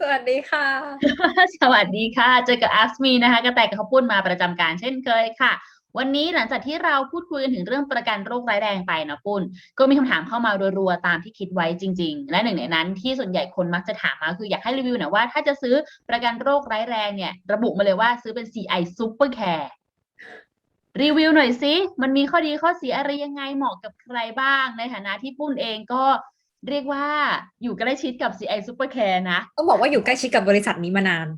สวัสดีค่ะ สวัสดีค่ะ เจอกับอัสมีนะคะ กระแตกับเขาพูดมาประจำการเช่นเคยค่ะ วันนี้หลังจากที่เราพูดคุยกันถึงเรื่องประกันโรคร้ายแรงไปนะปุ้น ก็มีคำถามเข้ามารัวๆตามที่คิดไว้จริง ๆ และหนึ่งในนั้นที่ส่วนใหญ่คนมักจะถามมาคืออยากให้รีวิวหน่อยว่าถ้าจะซื้อประกันโรคร้ายแรงเนี่ย ระบุมาเลยว่าซื้อเป็น CI Super Care รีวิวหน่อยสิ มันมีข้อดีข้อเสียอะไรยังไงเหมาะกับใครบ้าง ในฐานะที่ปุ้นเองก็ เรียกว่าอยู่ใกล้ชิดกับ CI Super Care นะ ต้องบอกว่าอยู่ใกล้ชิดกับบริษัทนี้มานาน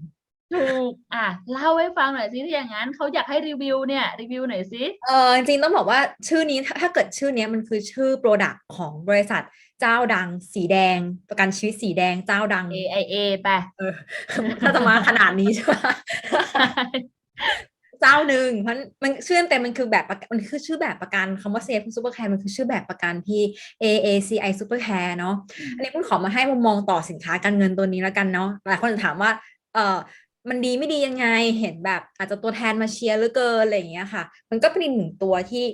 ถูกอะเล่าให้ฟังหน่อยสิถ้าอย่างนั้นเขาอยากให้รีวิวเนี่ยรีวิวหน่อยสิ เออจริงๆต้องบอกว่าชื่อนี้ถ้าถ้าเกิดชื่อเนี้ยมันคือชื่อโปรดักต์ของบริษัทเจ้าดัง สีแดง ประกันชีวิตสีแดงเจ้าดัง AIA ไปเออถ้าจะมาขนาดนี้ใช่ไหม เจ้าหนึ่งเพราะมันชื่อเต็มมันคือแบบประกันมันคือชื่อแบบประกันคำว่า Safe Super Care มันคือชื่อแบบประกันที่ AACI Super Care เนาะอันนี้คุณขอมาให้มุมมองต่อสินค้าการเงินตัวนี้แล้วกันเนาะหลายคนจะถามว่าเออมันดีไม่ดียังไงเห็นแบบอาจจะตัวแทนมาเชียร์เหลือเกินอะไรอย่างเงี้ยค่ะ มันก็เป็นอีกหนึ่งตัวที่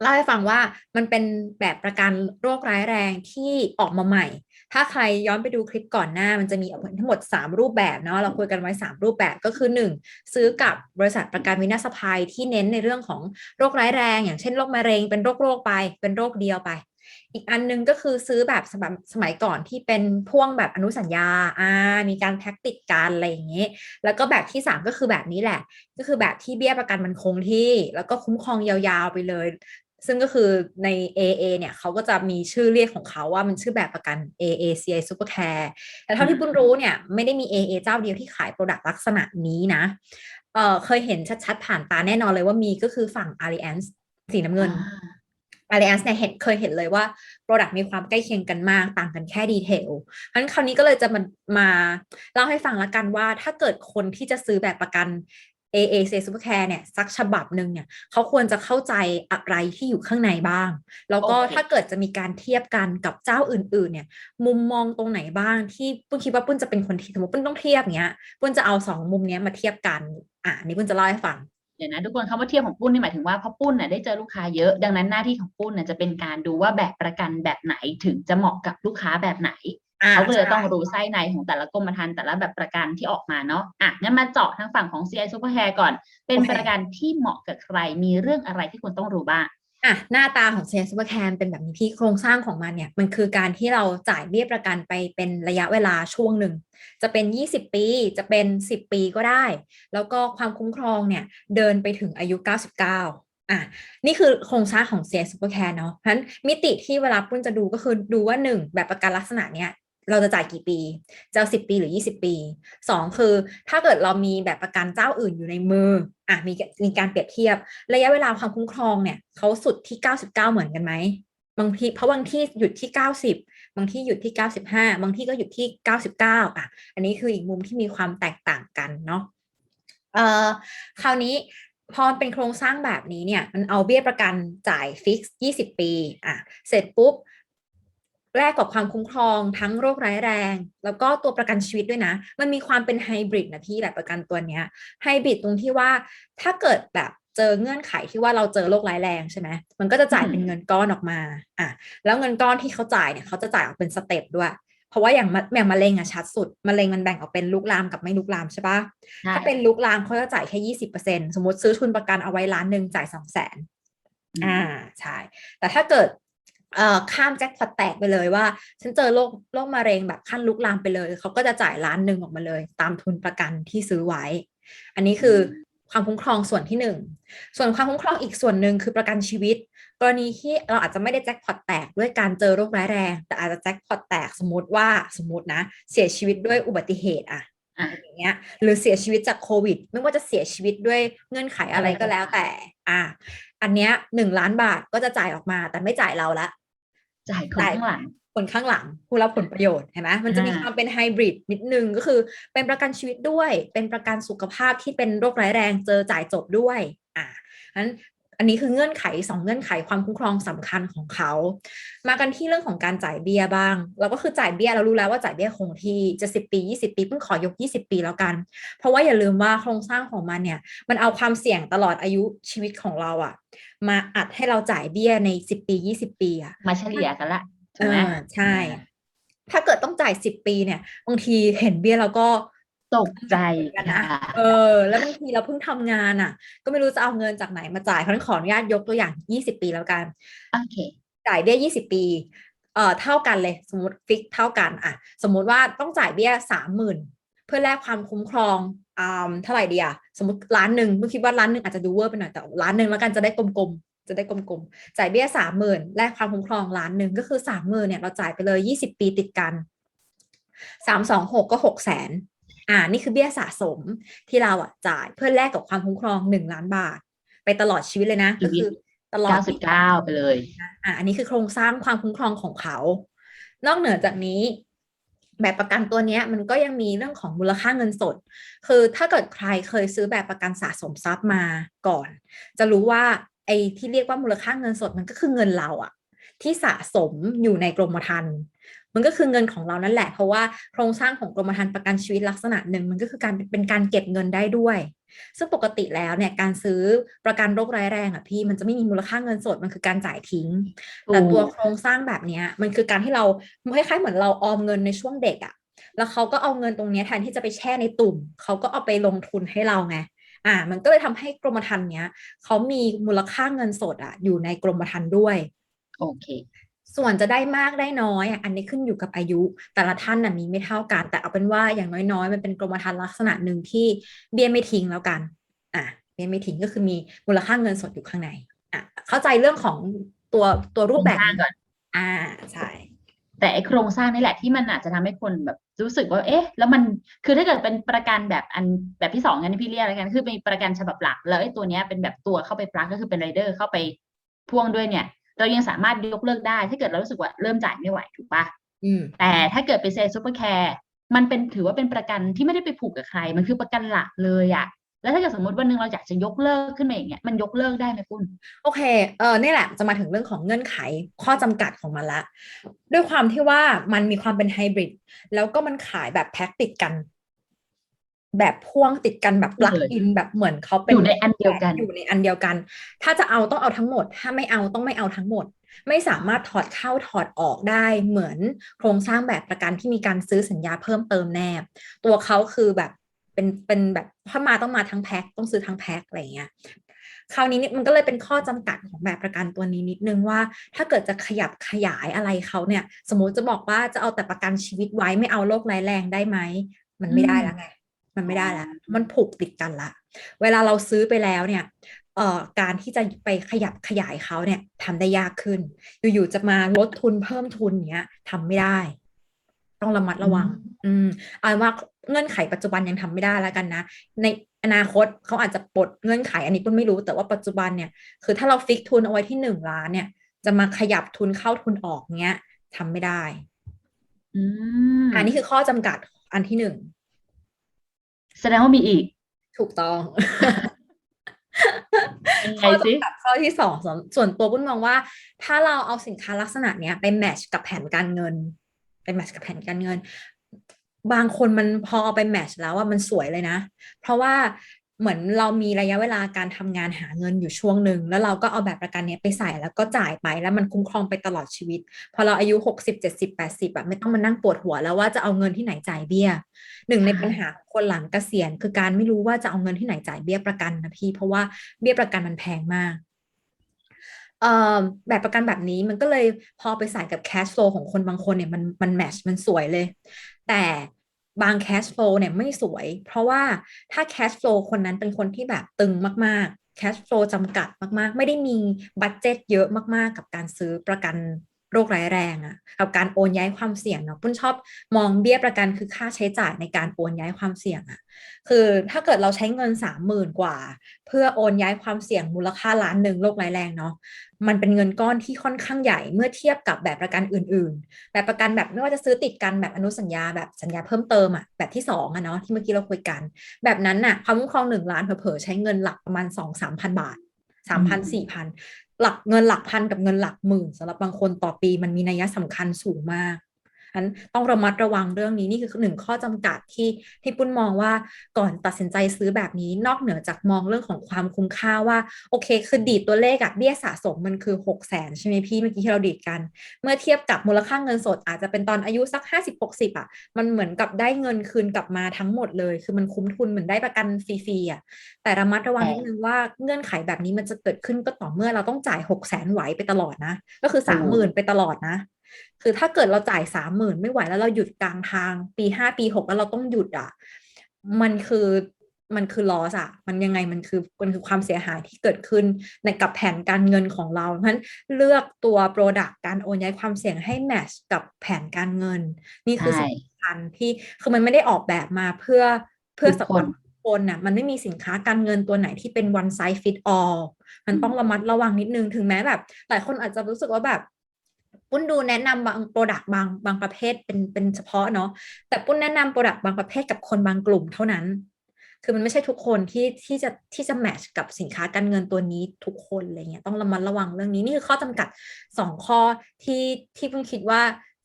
เล่าให้ฟังว่ามันเป็นแบบประกันโรคร้ายแรงที่ออกมาใหม่ ถ้าใครย้อนไปดูคลิปก่อนหน้า มันจะมีทั้งหมด 3 รูปแบบเนาะเราคุยกันไว้ 3 รูปแบบก็คือ 1 ซื้อกับบริษัทประกันวินาศภัยที่เน้นในเรื่องของโรคร้ายแรง อย่างเช่นโรคมะเร็งเป็นโรคโรคไป เป็นโรคเดียวไป อีกอันนึงก็คือซื้อแบบสมัยสมัยก่อนที่เป็นพ่วงแบบอนุสัญญาอ่ามีการแท็กติดกันอะไรอย่างเงี้ยแล้วก็แบบที่ 3 ก็คือแบบนี้แหละ ก็คือแบบที่เบี้ยประกันมันคงที่ แล้วก็คุ้มครองยาวๆไปเลย ซึ่งก็คือใน AA เนี่ยเขาก็จะมีชื่อเรียกของเขาว่ามันชื่อแบบประกัน AACI Supercare แต่เท่าที่ปุ้นรู้เนี่ยไม่ได้มี AA เจ้าเดียวที่ขายโปรดักต์ลักษณะนี้นะเออเคยเห็นชัดๆผ่านตาแน่นอนเลยว่ามีก็คือฝั่ง Allianz สีน้ำเงิน Allianz เนี่ยเห็นเคยเห็นเลยว่า Product มีความใกล้เคียงกันมาก ต่างกันแค่ดีเทลเพราะฉะนั้นคราวนี้ก็เลยจะมามาเล่าให้ฟังละกันว่าถ้าเกิดคนที่จะซื้อแบบประกัน AAC Supercare เนี่ยสักฉบับหนึ่งเนี่ยเขาควรจะเข้าใจอะไรที่อยู่ข้างในบ้าง แล้วก็โอเคถ้าเกิดจะมีการเทียบกันกับเจ้าอื่น ๆ เนี่ย มุมมองตรงไหนบ้างที่ปุ้นคิดว่าปุ้นจะเป็นคนที่สมมติปุ้นต้องเทียบเนี้ยปุ้นจะเอาสองมุมเนี้ยมาเทียบกันอะอันนี้ปุ้นจะเล่าให้ฟังเดี๋ยวนะทุกคนคำว่าเทียบของปุ้นนี่หมายถึงว่าเพราะปุ้นน่ะได้เจอลูกค้าเยอะ ดังนั้นหน้าที่ของปุ้นน่ะจะเป็นการดูว่าแบบประกันแบบไหนถึงจะเหมาะกับลูกค้าแบบไหนอ่า เขาก็เลยใช่ต้องรู้ไส้ในของแต่ละกรมธรรม์แต่ละแบบประกันที่ออกมาเนาะอะงั้นมาเจาะทางฝั่งของ CI Supercare ก่อน เป็นประกันที่เหมาะกับใครมีเรื่องอะไรที่คุณต้องรู้บ้างอะหน้าตาของเซียซูเปอร์แคมเป็นแบบนี้พี่โครงสร้างของมันเนี่ย มันคือการที่เราจ่ายเบี้ยประกันไปเป็นระยะเวลาช่วงหนึ่ง จะเป็น 20 ปีจะเป็น 10 ปีก็ได้ แล้วก็ความคุ้มครองเนี่ยเดินไปถึงอายุ 99อะนี่คือโครงสร้างของเซียซูเปอร์แคร์เนาะเพราะฉะนั้นมิติที่เวลาปุ้นจะดูก็คือดูว่า1แบบประกันลักษณะเนี้ย เราจะจ่ายกี่ปี จะเอา10ปีหรือ20ปี2คือ ถ้าเกิดเรามีแบบประกันเจ้าอื่นอยู่ในมืออะมีมีการเปรียบเทียบ ระยะเวลาความคุ้มครองเนี่ยเขาสุดที่99เหมือนกันไหมบางทีเพราะบางที่หยุดที่90บางที่หยุดที่95บางที่ก็หยุดที่99อะ อันนี้คืออีกมุมที่มีความแตกต่างกันเนาะเอ่อคราวนี้พอมันเป็นโครงสร้างแบบนี้เนี่ย มันเอาเบี้ยประกันจ่ายฟิกซ์20ปี อะ เสร็จปุ๊บ แลกกับความคุ้มครองทั้งโรคร้ายแรง แล้วก็ตัวประกันชีวิตด้วยนะ มันมีความเป็นไฮบริดนะพี่แบบประกันตัวเนี้ยไฮบริดตรงที่ว่าถ้าเกิดแบบเจอเงื่อนไขที่ว่าเราเจอโรคร้ายแรงใช่ไหมมันก็จะจ่ายเป็นเงินก้อนออกมาอะแล้วเงินก้อนที่เขาจ่ายเนี่ยเขาจะจ่ายออกเป็นสเต็ปด้วยเพราะว่าอย่างมะอย่างมะเร็งอะชัดสุดมะเร็งมันแบ่งออกเป็นลุกลามกับไม่ลุกลามใช่ปะใช่ถ้าเป็นลุกลามเขาจะจ่ายแค่ยี่สิบเปอร์เซ็นสมมติซื้อทุนประกันเอาไว้ล้านหนึ่งจ่ายสองแสนอ่าใช่ แต่ถ้าเกิดเอ่อ ข้ามแจ็คพอตแตกไปเลยว่า ฉันเจอโรคโรคมะเร็งแบบขั้นลุกลามไปเลย เขาก็จะจ่ายล้านหนึ่งออกมาเลย ตามทุนประกันที่ซื้อไว้ อันนี้คือความคุ้มครองส่วนที่หนึ่งส่วนความคุ้มครองอีกส่วนหนึ่งคือประกันชีวิต กรณีที่เราอาจจะไม่ได้แจ็คพอตแตกด้วยการเจอโรคร้ายแรง แต่อาจจะแจ็คพอตแตกสมมติว่าสมมตินะ เสียชีวิตด้วยอุบัติเหตุอะอะอย่างเงี้ยหรือเสียชีวิตจากโควิด ไม่ว่าจะเสียชีวิตด้วยเงื่อนไขอะไรก็แล้วแต่ อะอันเนี้ยหนึ่งล้านบาทก็จะจ่ายออกมา แต่ไม่จ่ายเราละ จ่ายคนข้างหลังคนข้างหลังผู้รับผลประโยชน์เห็นไหมมันจะมีอ่าความเป็นไฮบริดนิดนึงก็คือเป็นประกันชีวิตด้วย เป็นประกันสุขภาพที่เป็นโรคร้ายแรงเจอจ่ายจบด้วยอะนั้น อันนี้คือเงื่อนไขสองเงื่อนไขความคุ้มครองสำคัญของเขา มากันที่เรื่องของการจ่ายเบี้ยบ้าง เราก็คือจ่ายเบี้ยเรารู้แล้วว่าจ่ายเบี้ยคงที่จะสิบปียี่สิบปีเพิ่งขอยกยี่สิบปีแล้วกัน เพราะว่าอย่าลืมว่าโครงสร้างของมันเนี่ย มันเอาความเสี่ยงตลอดอายุชีวิตของเราอะมาอัดให้เราจ่ายเบี้ยในสิบปียี่สิบปีอะมาเฉลี่ยกันละเอใช่ไหมอใช่ ถ้าเกิดต้องจ่ายสิบปีเนี่ยบางทีเห็นเบี้ยแล้วก็ ตกใจกันนะค่ะเออ แล้วบางทีเราเพิ่งทำงานอะ ก็ไม่รู้จะเอาเงินจากไหนมาจ่ายเพราะฉะนั้นขออนุญาตยกตัวอย่างยี่สิบปีแล้วกันโอเคจ่ายเบี้ยยี่สิบปีเอ่อเท่ากันเลย สมมติฟิกเท่ากันอะ สมมุติว่าต้องจ่ายเบี้ยสามหมื่นเพื่อแลกความคุ้มครองอ่าเท่าไหร่ดีอะสมมติล้านหนึ่งเมื่อคิดว่าล้านหนึ่งอาจจะดูเวอร์ไปหน่อยแต่ล้านหนึ่งแล้วกันจะได้กลมๆจะได้กลมๆจ่ายเบี้ยสามหมื่นแลกความคุ้มครองล้านหนึ่งก็คือสามหมื่นเนี่ยเราจ่ายไปเลยยี่สิบปีติดกันสามสองหกก็หกแสน อ่านี่คือเบี้ยสะสมที่เราอะจ่ายเพื่อแลกกับความคุ้มครองหนึ่งล้านบาท ไปตลอดชีวิตเลยนะ ก็คือตลอดเก้าสิบเก้าไปเลยอะอันนี้คือโครงสร้างความคุ้มครองของเขา นอกเหนือจากนี้ แบบประกันตัวเนี้ยมันก็ยังมีเรื่องของมูลค่าเงินสด คือถ้าเกิดใครเคยซื้อแบบประกันสะสมทรัพย์มาก่อน จะรู้ว่าไอ้ที่เรียกว่ามูลค่าเงินสดมันก็คือเงินเราอะที่สะสมอยู่ในกรมธรรม์ มันก็คือเงินของเรานั่นแหละ เพราะว่าโครงสร้างของกรมธรรม์ประกันชีวิตลักษณะหนึ่งมันก็คือการเป็นการเก็บเงินได้ด้วย ซึ่งปกติแล้วเนี่ยการซื้อประกันโรคร้ายแรงอะพี่มันจะไม่มีมูลค่าเงินสดมันคือการจ่ายทิ้ง แต่ตัวโครงสร้างแบบเนี้ยมันคือการที่เราคล้ายๆเหมือนเราออมเงินในช่วงเด็กอะแล้วเขาก็เอาเงินตรงเนี้ยแทนที่จะไปแช่ในตุ่มเขาก็เอาไปลงทุนให้เราไงอ่ามันก็เลยทำให้กรมธรรม์เนี้ยเขามีมูลค่าเงินสดอะอยู่ในกรมธรรม์ด้วย โอเค ส่วนจะได้มากได้น้อยอะอันนี้ขึ้นอยู่กับอายุ แต่ละท่านน่ะมีไม่เท่ากัน แต่เอาเป็นว่าอย่างน้อยๆ มันเป็นกรมธรรม์ลักษณะหนึ่งที่เบี้ยไม่ทิ้งแล้วกัน อะเบี้ยไม่ทิ้งก็คือมีมูลค่าเงินสดอยู่ข้างใน อะเข้าใจเรื่องของตัวตัวรูปแบบโครงสร้างก่อน อ่าใช่แต่ไอโครงสร้างนี่แหละที่มันอาจจะทำให้คนแบบรู้สึกว่า เอ๊ะ แล้วมัน คือถ้าเกิดเป็นประกันแบบอันแบบที่สองกันที่พี่เรียกอะไรกัน คือเป็นประกันฉบับหลัก แล้วไอ้ตัวเนี้ยเป็นแบบตัวเข้าไปปลั๊กก็คือเป็นไรเดอร์เข้าไปพ่วงด้วยเนี่ย เรายังสามารถยกเลิกได้ถ้าเกิดเรารู้สึกว่าเริ่มจ่ายไม่ไหวถูกปะอืมแต่ถ้าเกิดไปเซ็นซูเปอร์แคร์มันเป็นถือว่าเป็นประกันที่ไม่ได้ไปผูกกับใคร มันคือประกันหลักเลยอะแล้วถ้าเกิดสมมติวันหนึงเราอยากจะยกเลิกขึ้นมาอย่างเงี้ยมันยกเลิกได้ไหมปุ้นโอเคเออนี่แหละจะมาถึงเรื่องของเงื่อนไขข้อจำกัดของมันละ ด้วยความที่ว่ามันมีความเป็นไฮบริดแล้วก็มันขายแบบแพ็คติดกัน แบบพ่วงติดกันแบบปลั๊กเลยอินแบบเหมือนเขาเป็นอยู่ในอันเดียวกัน อยู่ในอันเดียวกัน ถ้าจะเอาต้องเอาทั้งหมด ถ้าไม่เอาต้องไม่เอาทั้งหมด ไม่สามารถถอดเข้าถอดออกได้เหมือนโครงสร้างแบบประกันที่มีการซื้อสัญญาเพิ่มเติมแนบ ตัวเขาคือแบบเป็นเป็นแบบถ้ามาต้องมาทั้งแพ็คต้องซื้อทั้งแพ็คอะไรอย่างเงี้ยคราวนี้นี่มันก็เลยเป็นข้อจำกัดของแบบประกันตัวนี้นิดนึงว่า ถ้าเกิดจะขยับขยายอะไรเขาเนี่ย สมมุติจะบอกว่าจะเอาแต่ประกันชีวิตไว้ไม่เอาโรคร้ายแรงได้ไหมมันไม่ได้แล้วไง มันไม่ได้แล้วมันผูกติดกันละ เวลาเราซื้อไปแล้วเนี่ยเอ่อการที่จะไปขยับขยายเขาเนี่ยทำได้ยากขึ้น อยู่ๆจะมาลดทุนเพิ่มทุนเนี้ยทำไม่ได้ ต้องระมัดระวัง อืมเอาเป็นว่าเงื่อนไขปัจจุบันยังทำไม่ได้แล้วกันนะ ในอนาคตเขาอาจจะปลดเงื่อนไขอันนี้ปุ้นไม่รู้แต่ว่าปัจจุบันเนี่ย คือถ้าเราฟิกทุนเอาไว้ที่หนึ่งล้านเนี่ย จะมาขยับทุนเข้าทุนออกเงี้ยทำไม่ได้อืมอันนี้คือข้อจำกัดอันที่หนึ่ง แสดงว่ามีอีก ถูกต้องยังไงข้อสิจำกัดข้อที่สองส่วนส่วนตัวปุ้นมองว่า ถ้าเราเอาสินค้าลักษณะเนี้ยไปแมทช์กับแผนการเงินไปแมทช์กับแผนการเงิน บางคนมันพอเอาไปแมทช์แล้วว่ามันสวยเลยนะ เพราะว่า เหมือนเรามีระยะเวลาการทำงานหาเงินอยู่ช่วงหนึ่งแล้วเราก็เอาแบบประกันเนี้ยไปใส่แล้วก็จ่ายไปแล้วมันคุ้มครองไปตลอดชีวิต พอเราอายุหกสิบเจ็ดสิบแปดสิบอะไม่ต้องมานั่งปวดหัวแล้วว่าจะเอาเงินที่ไหนจ่ายเบี้ยหนึ่งในปัญหาคนหลังเกษียณคือการไม่รู้ว่าจะเอาเงินที่ไหนจ่ายเบี้ยประกันนะพี่ เพราะว่าเบี้ยประกันมันแพงมากเอ่อแบบประกันแบบนี้มันก็เลยพอไปใส่กับ cash flow ของคนบางคนเนี่ยมันมันแมชมันสวยเลย แต่ บาง cash flow เนี่ยไม่สวย เพราะว่าถ้า cash flow คนนั้นเป็นคนที่แบบตึงมากๆ cash flow จำกัดมากๆ ไม่ได้มีบัตเจ็ตเยอะมากๆ กับการซื้อประกัน โรคร้ายแรงอะกับการโอนย้ายความเสี่ยงเนาะปุ้นชอบมองเบี้ยประกันคือค่าใช้จ่ายในการโอนย้ายความเสี่ยงอะคือถ้าเกิดเราใช้เงินสามหมื่นกว่า เพื่อโอนย้ายความเสี่ยงมูลค่าล้านหนึ่งโรคร้ายแรงเนาะมันเป็นเงินก้อนที่ค่อนข้างใหญ่เมื่อเทียบกับแบบประกันอื่น ๆ แบบประกันแบบไม่ว่าจะซื้อติดกันแบบอนุสัญญาแบบสัญญาเพิ่มเติมอะแบบที่สองอะเนาะที่เมื่อกี้เราคุยกัน แบบนั้นน่ะความคุ้มครองหนึ่งล้านเผลอๆใช้เงินหลักประมาณสองสามพันบาทสามพันสี่พัน หลักเงินหลักพันกับเงินหลักหมื่นสำหรับบางคนต่อปีมันมีนัยสำคัญสูงมาก ฉะนั้นต้องระมัดระวังเรื่องนี้นี่คือหนึ่งข้อจำกัดที่ที่ปุ้นมองว่าก่อนตัดสินใจซื้อแบบนี้ นอกเหนือจากมองเรื่องของความคุ้มค่าว่า โอเค คือดีดตัวเลขอะเบี้ยสะสมมันคือ6 0แสนใช่ไหมพี่เมื่อกี้ที่เราดีดกัน เมื่อเทียบกับมูลค่าเงินสด อาจจะเป็นตอนอายุสัก50 60อะมันเหมือนกับได้เงินคืนกลับมาทั้งหมดเลย คือมันคุ้มทุนเหมือนได้ประกันฟรีๆอะแต่ระมัดระวังใช่นิดนึงว่าเงื่อนไขแบบนี้มันจะเกิดขึ้นก็ต่อเมื่อเราต้องจ่าย6 0แสนไหวไปตลอดนะ ก็คือ30,000ไปตลอดนะ คือถ้าเกิดเราจ่ายสามหมื่นไม่ไหวแล้วเราหยุดกลางทาง ปีห้าปีหกแล้วเราต้องหยุดอะ มันคือมันคือลอสอะมันยังไงมันคือมันคือความเสียหายที่เกิดขึ้นในกับแผนการเงินของเราเพราะฉะนั้นเลือกตัวโปรดักต์การโอนย้ายความเสี่ยงให้แมทช์กับแผนการเงิน นี่คือใช่สิ่งสำคัญที่คือมันไม่ได้ออกแบบมาเพื่อเพื่อทุสำกหครันบทุกคนน่ะมันไม่มีสินค้าการเงินตัวไหนที่เป็น one size fit all มันต้องระมัดระวังนิดนึง ถึงแม้แบบ หลายคนอาจจะรู้สึกว่าแบบ ปุ้นดูแนะนำบางโปรดักต์บางบางประเภทเป็นเป็นเฉพาะเนาะแต่ปุ้นแนะนำโปรดักต์บางประเภทกับคนบางกลุ่มเท่านั้น คือมันไม่ใช่ทุกคนที่ที่จะที่จะแมทช์กับสินค้าการเงินตัวนี้ทุกคนอะไรเงี้ยต้องระมัดระวังเรื่องนี้นี่คือข้อจำกัดสองข้อที่ที่ปุ้นคิดว่า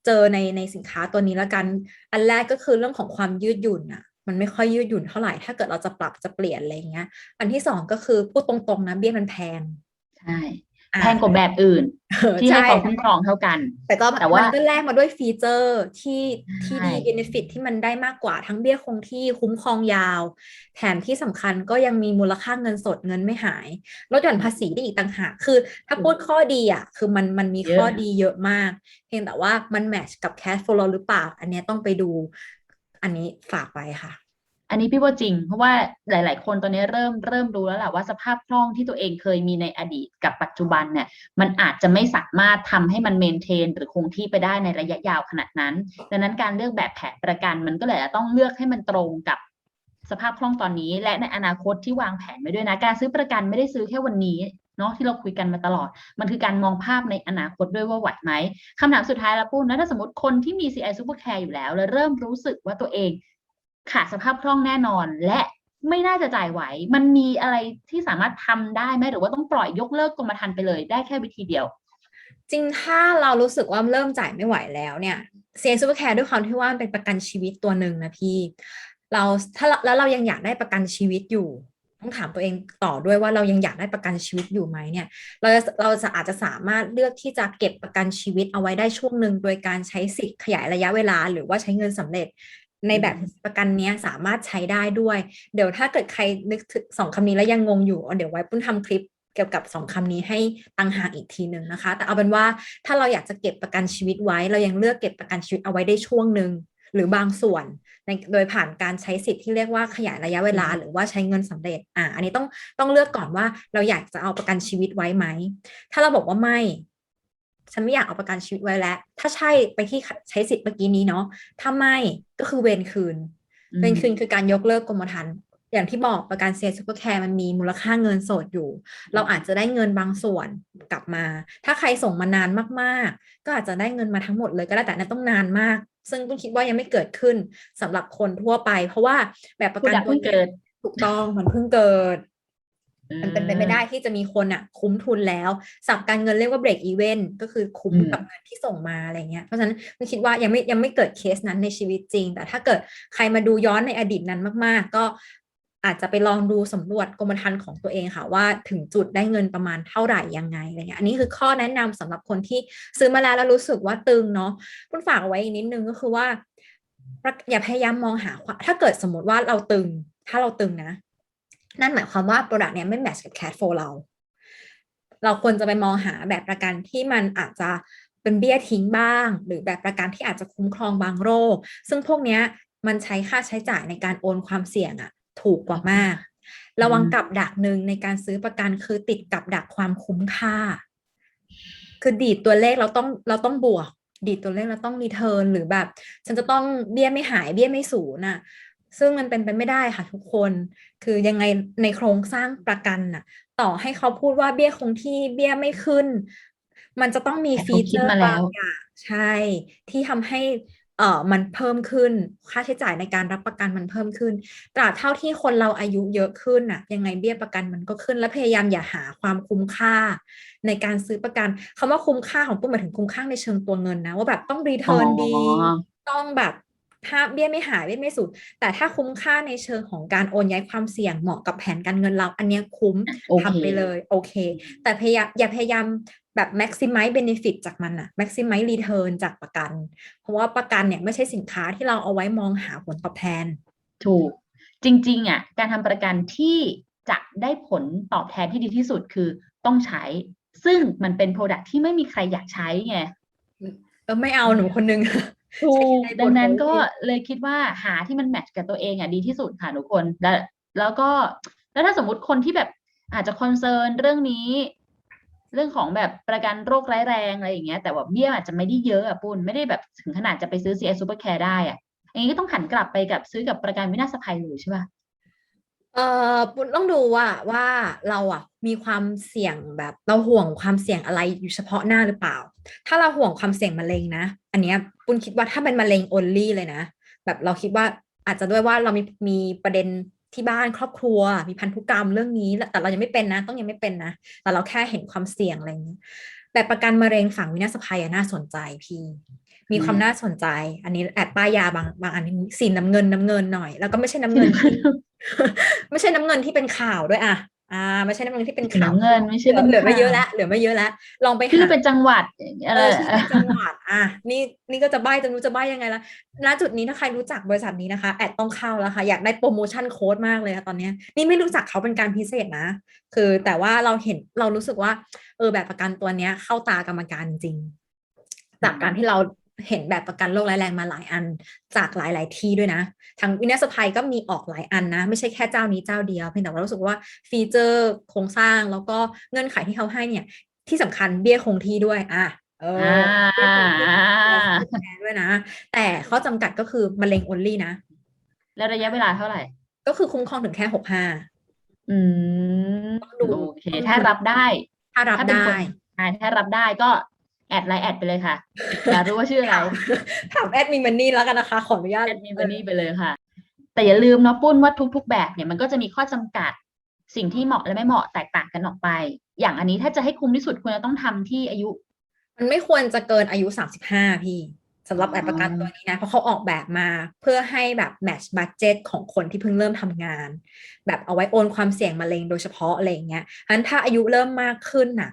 เจอในในสินค้าตัวนี้แล้วกัน อันแรกก็คือเรื่องของความยืดหยุ่นอะมันไม่ค่อยยืดหยุ่นเท่าไหร่ถ้าเกิดเราจะปรับจะเปลี่ยนอะไรเงี้ย อันที่สองก็คือพูดตรงๆนะเบี้ยมันแพงใช่ แพงกว่าแบบอื่นเออที่ให้ใช่ความคุ้มครองเท่ากัน แต่ก็แต่ว่ามันก็แลกมาด้วยฟีเจอร์ที่ที่ใช่ดีเบนฟิตที่มันได้มากกว่าทั้งเบี้ยคงที่คุ้มครองยาว แถมที่สำคัญก็ยังมีมูลค่าเงินสดเงินไม่หายลดหย่อนภาษีได้อีกต่างหากคือ ถ้าพูดข้อดีอะ คือมันมันมีเยอะข้อดีเยอะมาก เพียงแต่ว่ามันแมทช์กับแคชโฟลหรือเปล่า อันเนี้ยต้องไปดู อันนี้ฝากไว้ค่ะ อันนี้พี่ว่าจริง เพราะว่าหลาย ๆ คนตอนนี้เริ่มเริ่มรู้แล้วแหละว่าสภาพคล่องที่ตัวเองเคยมีในอดีตกับปัจจุบันเนี่ยมันอาจจะไม่สามารถทำให้มันเมนเทน หรือคงที่ไปได้ในระยะยาวขนาดนั้น ดังนั้นการเลือกแบบแผนประกันมันก็เลยต้องเลือกให้มันตรงกับสภาพคล่องตอนนี้ และในอนาคตที่วางแผนไว้ด้วยนะการซื้อประกันไม่ได้ซื้อแค่วันนี้เนาะที่เราคุยกันมาตลอด มันคือการมองภาพในอนาคตด้วยว่าไหวไหมคำถามสุดท้ายแล้วปุ้นนะถ้าสมมติคนที่มี CI Super Care อยู่แล้ว แล้วเริ่มรู้สึกว่าตัวเอง ขาดสภาพคล่องแน่นอนและไม่น่าจะจ่ายไหว มันมีอะไรที่สามารถทำได้ไหมหรือว่าต้องปล่อยยกเลิกกรมธรรม์ไปเลยได้แค่วิธีเดียว จริงถ้าเรารู้สึกว่าเริ่มจ่ายไม่ไหวแล้วเนี่ยเซียซูเปอร์แคร์ด้วยความที่ว่ามันเป็นประกันชีวิตตัวหนึ่งนะพี่ เราถ้าแล้วเรายังอยากได้ประกันชีวิตอยู่ต้องถามตัวเองต่อด้วยว่าเรายังอยากได้ประกันชีวิตอยู่ไหมเนี่ย เราจะเราจะอาจจะสามารถเลือกที่จะเก็บประกันชีวิตเอาไว้ได้ช่วงหนึ่งโดยการใช้สิทธิ์ขยายระยะเวลา หรือว่าใช้เงินสำเร็จ ในแบบประกันเนี้ยสามารถใช้ได้ด้วย เดี๋ยวถ้าเกิดใครนึกถึงสองคำนี้แล้วยังงงอยู่เอาเดี๋ยวไว้ปุ้นทำคลิปเกี่ยวกับสองคำนี้ให้ตังหากอีกทีหนึ่งนะคะ แต่เอาเป็นว่าถ้าเราอยากจะเก็บประกันชีวิตไว้ เรายังเลือกเก็บประกันชีวิตเอาไว้ได้ช่วงหนึ่งหรือบางส่วนในโดยผ่านการใช้สิทธิ์ที่เรียกว่าขยายระยะเวลาอืมหรือว่าใช้เงินสำเร็จอ่าอันนี้ต้องต้องเลือกก่อนว่าเราอยากจะเอาประกันชีวิตไว้ไหม ถ้าเราบอกว่าไม่ ฉันไม่อยากเอาประกันชีวิตไว้แล้ว ถ้าใช่ไปที่ใช้สิทธิ์เมื่อกี้นี้เนาะถ้าไม่ก็คือเวรคืนอืมเวรคืนคือการยกเลิกกรมธรรม์อย่างที่บอกประกันเซียซูเปอร์แคร์มันมีมูลค่าเงินสดอยู่ เราอาจจะได้เงินบางส่วนกลับมา ถ้าใครส่งมานานมากๆ ก็อาจจะได้เงินมาทั้งหมดเลยก็ได้แต่นั้นต้องนานมาก ซึ่งต้องคิดว่ายังไม่เกิดขึ้นสำหรับคนทั่วไป เพราะว่าแบบประผู้กันดับตัวเพิ่งเนี้ยเกิดถูกต้องมันเพิ่งเกิด มันเป็นไปไม่ได้ที่จะมีคนอะคุ้มทุนแล้วสับการเงินเรียกว่า break even ก็คือคุ้มกับเงินที่ส่งมาอะไรเงี้ยเพราะฉะนั้นคิดว่ายังไม่ยังไม่เกิดเคสนั้นในชีวิตจริง แต่ถ้าเกิดใครมาดูย้อนในอดีตนั้นมาก ๆ ก็อาจจะไปลองดูสำรวจกรมธรรม์ของตัวเองค่ะ ว่าถึงจุดได้เงินประมาณเท่าไหร่ยังไงอะไรเงี้ยอันนี้คือข้อแนะนำสำหรับคนที่ซื้อมาแล้วแล้วรู้สึกว่าตึงเนาะคุณฝากเอาไว้อีกนิดนึงก็คือว่า อย่าพยายามมองหาถ้าเกิดสมมติว่าเราตึง ถ้าเราตึงนะ นั่นหมายความว่า Product เนี้ยไม่แมทช์กับ cash flow เรา เราควรจะไปมองหาแบบประกันที่มันอาจจะเป็นเบี้ยทิ้งบ้าง หรือแบบประกันที่อาจจะคุ้มครองบางโรค ซึ่งพวกเนี้ยมันใช้ค่าใช้จ่ายในการโอนความเสี่ยงอะถูกกว่ามาก ระวังกับดักหนึ่งในการซื้อประกันคือติดกับดักความคุ้มค่า คือดีดตัวเลขเราต้องเราต้องบวก ดีดตัวเลขเราต้องรีเทิร์นหรือแบบ ฉันจะต้องเบี้ยไม่หายเบี้ยไม่สูญน่ะ ซึ่งมันเป็นไปไม่ได้ค่ะทุกคน คือยังไงในโครงสร้างประกันน่ะ ต่อให้เขาพูดว่าเบี้ยคงที่เบี้ยไม่ขึ้น มันจะต้องมีแต่เขาฟีคิเจดอร์มาแล้วบางอย่างใช่ ที่ทำให้เออมันเพิ่มขึ้นค่าใช้จ่ายในการรับประกันมันเพิ่มขึ้นตราบเท่าที่คนเราอายุเยอะขึ้นน่ะ ยังไงเบี้ยประกันมันก็ขึ้นและพยายามอย่าหาความคุ้มค่า ในการซื้อประกันคำว่าคุ้มค่าของปุ้มหมายถึงคุ้มค่าในเชิงตัวเงินนะ ว่าแบบต้องรีเทิร์นดีอ๋อต้องแบบ ถ้าเบี้ยไม่หายเบี้ยไม่สูญแต่ถ้าคุ้มค่าในเชิงของการโอนย้ายความเสี่ยงเหมาะกับแผนการเงินเรา อันเนี้ยคุ้มโอเคทำไปเลยโอเค แต่พยายามอย่าพยายามแบบ maximize benefit จากมันอะ maximize return จากประกัน เพราะว่าประกันเนี่ยไม่ใช่สินค้าที่เราเอาไว้มองหาผลตอบแทน ถูก จริงๆอะการทำประกันที่จะได้ผลตอบแทนที่ดีที่สุดคือต้องใช้ ซึ่งมันเป็นโปรดักที่ไม่มีใครอยากใช้ไงเออไม่เอาหนูคนนึง ถูกใช้ดังนั้นบทก็บทเลยคิดว่าหาที่มันแมทช์กับตัวเองอะดีที่สุดค่ะทุกคนแล้วแล้วก็แล้วถ้าสมมุติคนที่แบบอาจจะคอนเซิร์นเรื่องนี้ เรื่องของแบบประกันโรคร้ายแรงอะไรอย่างเงี้ย แต่ว่าเบี้ยอาจจะไม่ได้เยอะอะปุ้นไม่ได้แบบถึงขนาดจะไปซื้อ CI Super Care ได้อะอย่างนี้ก็ต้องหันกลับไปกับซื้อกับประกันวินาศภัยเลยใช่ป่ะ เอ่อปุณต้องดูว่าว่าเราอะมีความเสี่ยงแบบเราห่วงความเสี่ยงอะไรอยู่เฉพาะหน้าหรือเปล่า ถ้าเราห่วงความเสี่ยงมะเร็งนะ อันเนี้ยปุณคิดว่าถ้าเป็นมะเร็ง only เลยนะ แบบเราคิดว่าอาจจะด้วยว่าเรามีมีประเด็นที่บ้านครอบครัว มีพันธุกรรมเรื่องนี้ แต่เรายังไม่เป็นนะ ต้องยังไม่เป็นนะ แต่เราแค่เห็นความเสี่ยงอะไรอย่างนี้ แต่ประกันมะเร็งฝั่งวินาศภัยอะน่าสนใจพี่มีความน่าสนใจ อันนี้แอบป้ายยาบางบางอันนี้สีน้ำเงินน้ำเงินหน่อย แล้วก็ไม่ใช่น้ำเงินที่ ไม่ใช่น้ำเงินที่เป็นข่าวด้วยอะอ่าไม่ใช่น้ำเงินที่เป็นข่าวน้ำเงินไม่ใช่เหลือเหลือไม่เยอะข่าวแล้วเหลือไม่เยอะแล้วลองไปชื่อหาเป็นจังหวัดเออะไรอชื่อเป็นจังหวัดอะนี่นี่ก็จะใบ้จะรู้จะใบ้ยังไงล่ะณจุดนี้ถ้าใครรู้จักบริษัทนี้นะคะแอดต้องเข้าแล้วค่ะอยากได้โปรโมชั่นโค้ดมากเลยค่ะตอนเนี้ยนี่ไม่รู้จักเขาเป็นการพิเศษนะ คือแต่ว่าเราเห็นเรารู้สึกว่า เออแบบประกันตัวเนี้ยเข้าตากรรมการจริงจากการที่เรา เห็นแบบประกันโรคร้ายแรงมาหลายอันจากหลาย ๆ ที่ด้วยนะ ทางวินาศภัยก็มีออกหลายอันนะ ไม่ใช่แค่เจ้านี้เจ้าเดียวเพียงแต่ว่ารู้สึกว่าฟีเจอร์โครงสร้างแล้วก็เงื่อนไขที่เขาให้เนี่ย ที่สำคัญเบี้ยคงที่ด้วยอะเอออ่าเบี้ยคงที่แทนด้วยนะ แต่ข้อจำกัดก็คือมะเร็ง only นะ แล้วระยะเวลาเท่าไหร่ ก็คือคุ้มครองถึงแค่หกห้าอืมต้องดูโอเค ถ้ารับได้ ถ้ารับถ้าเป็นได้คนอ่าถ้ารับได้ก็ แอดไลน์แอดไปเลยค่ะอยากรู้ว่าชื่ออะไรถามแอดมินมันนี่แล้วกันนะคะ ขออนุญาตแอดมินบันนี่ไปเลยค่ะ แต่อย่าลืมเนาะปุ้นว่าทุก ๆ แบบเนี่ยมันก็จะมีข้อจำกัดสิ่งที่เหมาะและไม่เหมาะแตกต่างกันออกไป อย่างอันนี้ถ้าจะให้คุ้มที่สุดควรจะต้องทำที่อายุ มันไม่ควรจะเกินอายุ35พี่สำหรับอ๋อแอปประกันตัวนี้นะ เพราะเขาออกแบบมาเพื่อให้แบบแม t ช h บัตเจ t ของคนที่เพิ่งเริ่มทำงาน แบบเอาไว้โอนความเสี่ยงมะเร็งโดยเฉพาะอะไรอย่างเงี้ยฉะนั้นถ้าอายุเริ่มมากขึ้นน่ะ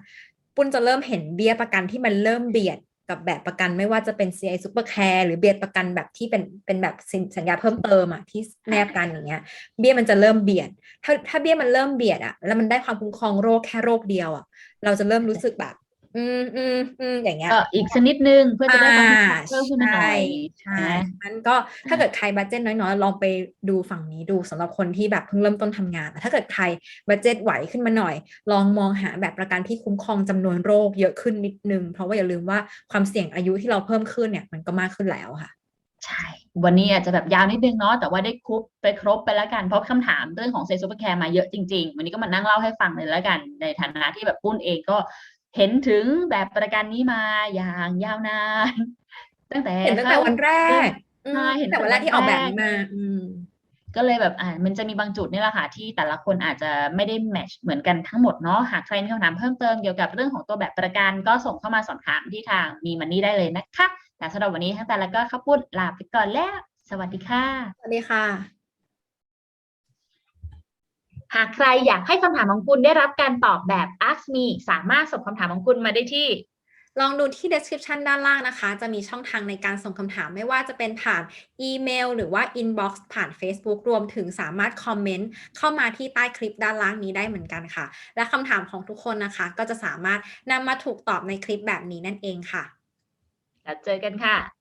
ปุ้นจะเริ่มเห็นเบี้ยประกันที่มันเริ่มเบียดกับแบบประกันไม่ว่าจะเป็น CI Super Care หรือเบียดประกันแบบที่เป็นเป็นแบบสัญญาเพิ่มเติมอะที่แนบกันอย่างเงี้ย เบี้ยมันจะเริ่มเบียด ถ้าถ้าเบี้ยมันเริ่มเบียดอะแล้วมันได้ความคุ้มครองโรคแค่โรคเดียวอะเราจะเริ่มรู้สึกแบบ อืมอืมอืมอย่างเงี้ย ก็อีกสักนิดนึงเพื่อจะได้ความคุ้มครองเพิ่มขึ้นมาหน่อยใช่ไหมมันก็ถ้าเกิดใครบัตเจ็ตน้อยๆลองไปดูฝั่งนี้ดูสำหรับคนที่แบบเพิ่งเริ่มต้นทำงาน ถ้าเกิดใครบัตเจ็ตไหวขึ้นมาหน่อย ลองมองหาแบบประกันที่คุ้มครองจำนวนโรคเยอะขึ้นนิดนึง เพราะว่าอย่าลืมว่าความเสี่ยงอายุที่เราเพิ่มขึ้นเนี่ยมันก็มากขึ้นแล้วค่ะ ใช่ วันนี้อาจจะแบบยาวนิดนึงเนาะแต่ว่าได้ครบไปครบไปแล้วกันเพราะคำถามเรื่องของเซซูเปอร์แคร์มาเยอะจริง ๆ วันนี้ก็มานั่งเล่าให้ฟังเลยแล้วกันในฐานะที่แบบปุ้นเองก็ เห็นถึงแบบประกันนี้มาอย่างยาวนาน ตั้งแต่เห็นตั้งแต่เขาวันแรกอืมใช่เห็นตั้งแต่วันแรกที่ออกแบบนี้มาอืมก็เลยแบบอ่ามันจะมีบางจุดนี่แหละค่ะที่แต่ละคนอาจจะไม่ได้แมทช์เหมือนกันทั้งหมดเนาะหากใครมีคำถามเพิ่มเติมเกี่ยวกับเรื่องของตัวแบบประกันก็ส่งเข้ามาสอบถามที่ทางมีมันนี่ได้เลยนะคะ แต่สำหรับวันนี้ทั้งแต่ละก็ข้าวปุ้นลาไปก่อนแล้ว สวัสดีค่ะ สวัสดีค่ะ หากใครอยากให้คำถามของคุณได้รับการตอบแบบ Ask Me สามารถส่งคำถามของคุณมาได้ที่ ลองดูที่ description ด้านล่างนะคะ จะมีช่องทางในการส่งคำถามไม่ว่าจะเป็นผ่านอีเมล หรือว่า inbox ผ่าน Facebook รวมถึงสามารถคอมเมนต์เข้ามาที่ใต้คลิปด้านล่างนี้ได้เหมือนกันค่ะ และคำถามของทุกคนนะคะ ก็จะสามารถนำมาถูกตอบในคลิปแบบนี้นั่นเองค่ะ แล้วเจอกันค่ะ